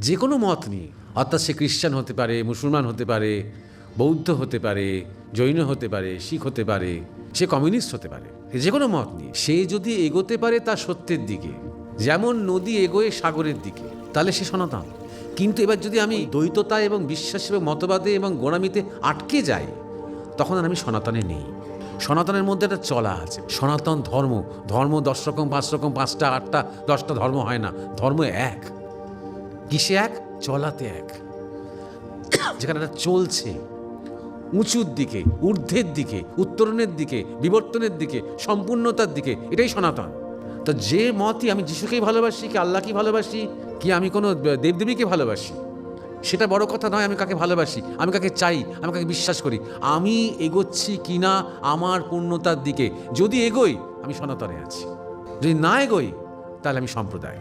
যে কোনো মত নিয়ে। অর্থাৎ সে খ্রিস্টান হতে পারে, মুসলমান হতে পারে, বৌদ্ধ হতে পারে, জৈন হতে পারে, শিখ হতে পারে, সে কমিউনিস্ট হতে পারে। যে কোনো মত নিয়ে। সে যদি এগোতে পারে তার সত্যের দিকে। যেমন নদী এগোয় সাগরের দিকে, তাহলে সে সনাতন। কিন্তু এবার যদি আমি দ্বৈততা এবং বিশ্বাস এবং মতবাদে এবং গোড়ামিতে আটকে যাই, তখন আর আমি সনাতনে নেই। সনাতনের মধ্যে একটা চলা আছে। সনাতন ধর্ম। ধর্ম দশ রকম পাঁচ রকম পাঁচটা, আটটা, দশটা ধর্ম হয় না। ধর্ম এক। কিসে এক? চলাতে এক। যেখানে একটা চলছে, উঁচুর দিকে, ঊর্ধ্বের দিকে, উত্তরণের দিকে, বিবর্তনের দিকে, সম্পূর্ণতার দিকে, এটাই সনাতন। তো যে মতই আমি যিশুকেই ভালোবাসি, কি আল্লাহকেই ভালোবাসি, কি আমি কোনো দেবদেবীকে ভালোবাসি, সেটা বড় কথা নয় আমি কাকে ভালোবাসি, আমি কাকে চাই, আমি কাকে বিশ্বাস করি। আমি এগোচ্ছি কিনা আমার পূর্ণতার দিকে। যদি এগোই, আমি সনাতনে আছি। যদি না এগোই, তাহলে আমি সম্প্রদায়।